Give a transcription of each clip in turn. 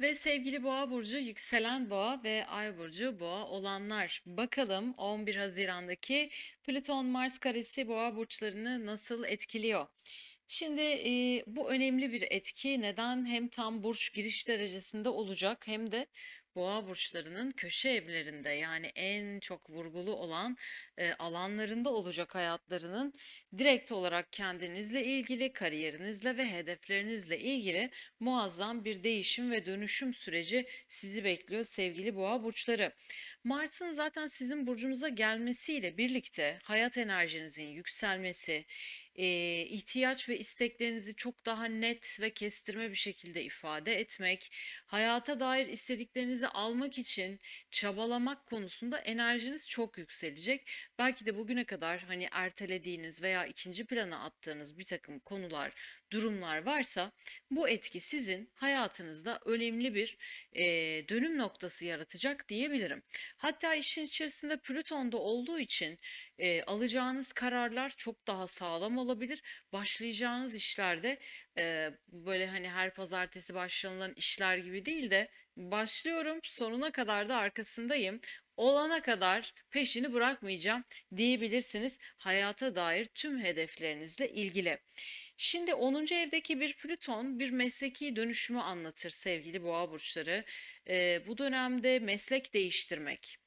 Ve sevgili Boğa burcu, yükselen Boğa ve Ay burcu Boğa olanlar. Bakalım 11 Haziran'daki Plüton Mars karesi Boğa burçlarını nasıl etkiliyor? Şimdi e, bu önemli bir etki. Neden? Hem tam burç giriş derecesinde olacak hem de Boğa burçlarının köşe evlerinde yani en çok vurgulu olan e, alanlarında olacak hayatlarının direkt olarak kendinizle ilgili, kariyerinizle ve hedeflerinizle ilgili muazzam bir değişim ve dönüşüm süreci sizi bekliyor sevgili Boğa burçları. Mars'ın zaten sizin burcunuza gelmesiyle birlikte hayat enerjinizin yükselmesi, ihtiyaç ve isteklerinizi çok daha net ve kestirme bir şekilde ifade etmek, hayata dair istediklerinizi almak için çabalamak konusunda enerjiniz çok yükselecek. Belki de bugüne kadar hani ertelediğiniz veya ikinci plana attığınız bir takım konular, durumlar varsa bu etki sizin hayatınızda önemli bir e, dönüm noktası yaratacak diyebilirim. Hatta işin içerisinde Plüton'da olduğu için e, alacağınız kararlar çok daha sağlam olabilir. Başlayacağınız işlerde e, böyle hani her pazartesi başlanılan işler gibi değil de başlıyorum sonuna kadar da arkasındayım. Olana kadar peşini bırakmayacağım diyebilirsiniz hayata dair tüm hedeflerinizle ilgili. Şimdi 10. evdeki bir Plüton bir mesleki dönüşümü anlatır sevgili boğa burçları. Ee, bu dönemde meslek değiştirmek,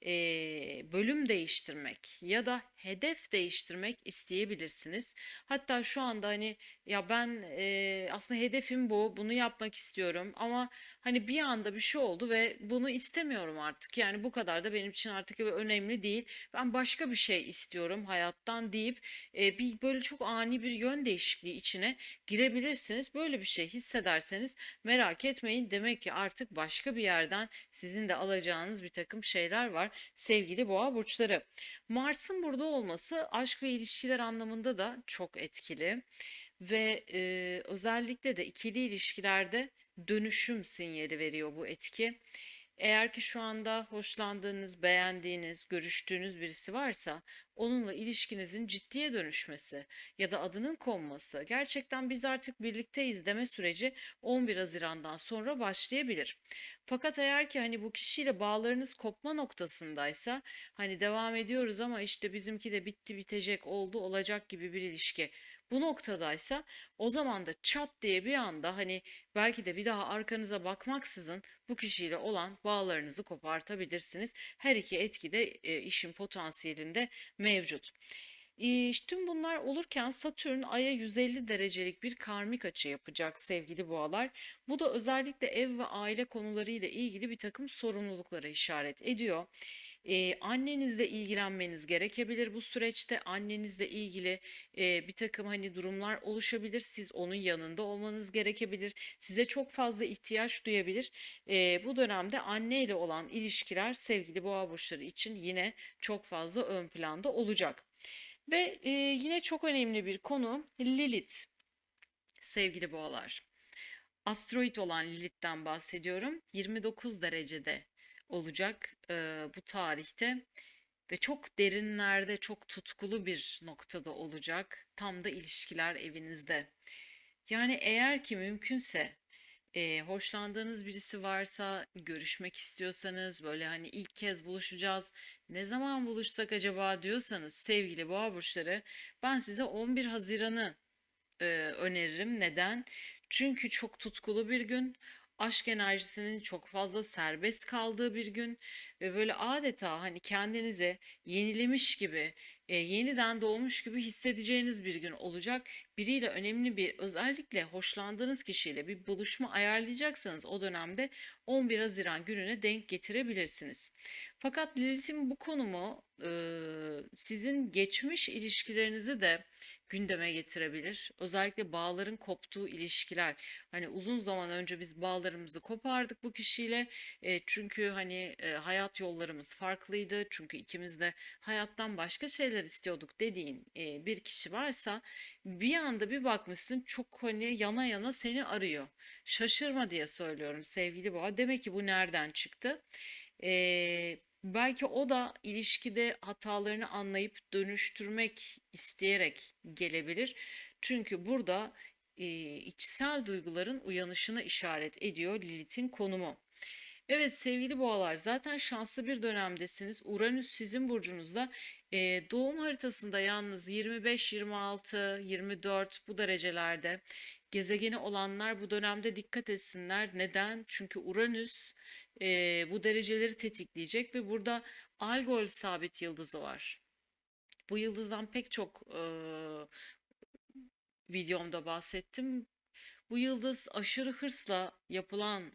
eee, bölüm değiştirmek ya da hedef değiştirmek isteyebilirsiniz. Hatta şu anda hani ya ben eee, aslında hedefim bu, bunu yapmak istiyorum ama hani bir anda bir şey oldu ve bunu istemiyorum artık. Yani bu kadar da benim için artık önemli değil. Ben başka bir şey istiyorum hayattan deyip eee, bir böyle çok ani bir yön değişikliği içine girebilirsiniz. Böyle bir şey hissederseniz merak etmeyin. Demek ki artık başka bir yerden sizin de alacağınız bir takım şeyler var sevgili boğa burçları. Mars'ın burada olması aşk ve ilişkiler anlamında da çok etkili ve e, özellikle de ikili ilişkilerde dönüşüm sinyali veriyor bu etki. Eğer ki şu anda hoşlandığınız, beğendiğiniz, görüştüğünüz birisi varsa onunla ilişkinizin ciddiye dönüşmesi ya da adının konması, gerçekten biz artık birlikteyiz deme süreci 11 Haziran'dan sonra başlayabilir. Fakat eğer ki hani bu kişiyle bağlarınız kopma noktasındaysa hani devam ediyoruz ama işte bizimki de bitti bitecek oldu olacak gibi bir ilişki bu noktadaysa o zaman da çat diye bir anda hani belki de bir daha arkanıza bakmaksızın bu kişiyle olan bağlarınızı kopartabilirsiniz. Her iki etki de e, işin potansiyelinde mevcut. E, tüm bunlar olurken Satürn Ay'a 150 derecelik bir karmik açı yapacak sevgili boğalar. Bu da özellikle ev ve aile konularıyla ilgili bir takım sorumluluklara işaret ediyor. Ee, annenizle ilgilenmeniz gerekebilir bu süreçte. Annenizle ilgili e, bir takım hani durumlar oluşabilir. Siz onun yanında olmanız gerekebilir. Size çok fazla ihtiyaç duyabilir. Ee, bu dönemde anne ile olan ilişkiler sevgili boğa burçları için yine çok fazla ön planda olacak. Ve e, yine çok önemli bir konu Lilith sevgili boğalar. Asteroid olan Lilith'ten bahsediyorum. 29 derecede olacak e, bu tarihte ve çok derinlerde, çok tutkulu bir noktada olacak. Tam da ilişkiler evinizde. Yani eğer ki mümkünse e, hoşlandığınız birisi varsa, görüşmek istiyorsanız, böyle hani ilk kez buluşacağız, ne zaman buluşsak acaba diyorsanız sevgili boğa burçları, ben size 11 Haziran'ı e, öneririm. Neden? Çünkü çok tutkulu bir gün aşk enerjisinin çok fazla serbest kaldığı bir gün ve böyle adeta hani kendinize yenilemiş gibi, e, yeniden doğmuş gibi hissedeceğiniz bir gün olacak. Biriyle önemli bir özellikle hoşlandığınız kişiyle bir buluşma ayarlayacaksanız o dönemde 11 Haziran gününe denk getirebilirsiniz. Fakat Lilith'in bu konumu e, sizin geçmiş ilişkilerinizi de gündeme getirebilir. Özellikle bağların koptuğu ilişkiler. Hani uzun zaman önce biz bağlarımızı kopardık bu kişiyle. E, çünkü hani e, hayat yollarımız farklıydı. Çünkü ikimiz de hayattan başka şeyler istiyorduk dediğin e, bir kişi varsa bir anda bir bakmışsın çok hani yana yana seni arıyor. Şaşırma diye söylüyorum sevgili boğa. Demek ki bu nereden çıktı? E, Belki o da ilişkide hatalarını anlayıp dönüştürmek isteyerek gelebilir. Çünkü burada e, içsel duyguların uyanışına işaret ediyor Lilith'in konumu. Evet sevgili boğalar zaten şanslı bir dönemdesiniz. Uranüs sizin burcunuzda. Ee, doğum haritasında yalnız 25, 26, 24 bu derecelerde gezegeni olanlar bu dönemde dikkat etsinler. Neden? Çünkü Uranüs e, bu dereceleri tetikleyecek ve burada Algol sabit yıldızı var. Bu yıldızdan pek çok e, videomda bahsettim. Bu yıldız aşırı hırsla yapılan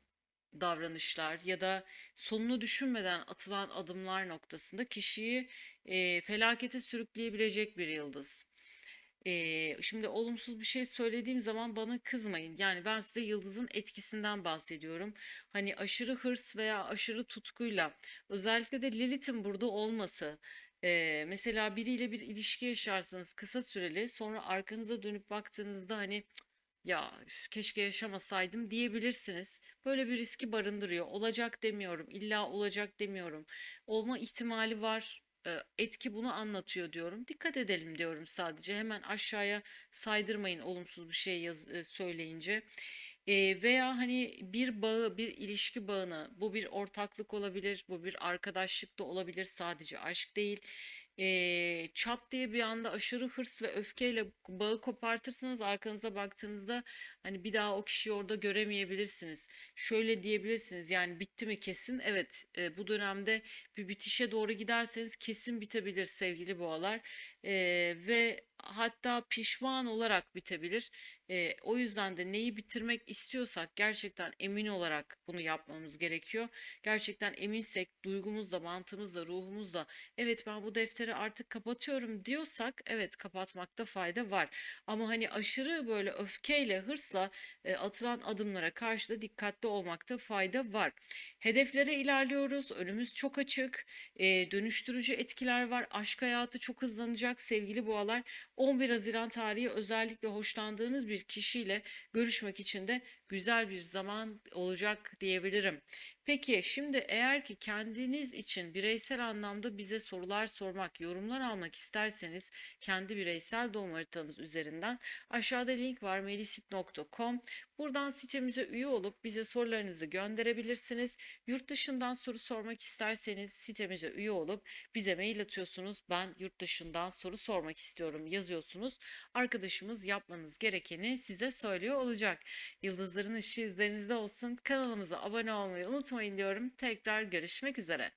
davranışlar ya da sonunu düşünmeden atılan adımlar noktasında kişiyi e, felakete sürükleyebilecek bir yıldız. E, şimdi olumsuz bir şey söylediğim zaman bana kızmayın. Yani ben size yıldızın etkisinden bahsediyorum. Hani aşırı hırs veya aşırı tutkuyla özellikle de Lilith'in burada olması. e, mesela biriyle bir ilişki yaşarsınız kısa süreli sonra arkanıza dönüp baktığınızda hani ya keşke yaşamasaydım diyebilirsiniz. Böyle bir riski barındırıyor. Olacak demiyorum, illa olacak demiyorum. Olma ihtimali var. Etki bunu anlatıyor diyorum. Dikkat edelim diyorum sadece. Hemen aşağıya saydırmayın olumsuz bir şey yaz, söyleyince. E, veya hani bir bağı, bir ilişki bağını, bu bir ortaklık olabilir, bu bir arkadaşlık da olabilir, sadece aşk değil. E, çat diye bir anda aşırı hırs ve öfkeyle bağı kopartırsınız, arkanıza baktığınızda hani bir daha o kişiyi orada göremeyebilirsiniz. Şöyle diyebilirsiniz yani bitti mi kesin? Evet, e, bu dönemde bir bitişe doğru giderseniz kesin bitebilir sevgili boğalar. E, ve hatta pişman olarak bitebilir. E, o yüzden de neyi bitirmek istiyorsak gerçekten emin olarak bunu yapmamız gerekiyor. Gerçekten eminsek duygumuzla, mantığımızla, ruhumuzla evet ben bu defteri artık kapatıyorum diyorsak evet kapatmakta fayda var. Ama hani aşırı böyle öfkeyle, hırsla e, atılan adımlara karşı da dikkatli olmakta fayda var. Hedeflere ilerliyoruz. Önümüz çok açık. E, dönüştürücü etkiler var. Aşk hayatı çok hızlanacak sevgili boğalar. 11 Haziran tarihi özellikle hoşlandığınız bir kişiyle görüşmek için de güzel bir zaman olacak diyebilirim. Peki şimdi eğer ki kendiniz için bireysel anlamda bize sorular sormak, yorumlar almak isterseniz kendi bireysel doğum haritanız üzerinden aşağıda link var melisit.com. Buradan sitemize üye olup bize sorularınızı gönderebilirsiniz. Yurt dışından soru sormak isterseniz sitemize üye olup bize mail atıyorsunuz. Ben yurt dışından soru sormak istiyorum yazıyorsunuz. Arkadaşımız yapmanız gerekeni size söylüyor olacak. Yıldızların ışığı üzerinizde olsun. Kanalımıza abone olmayı unutmayın diyorum. Tekrar görüşmek üzere.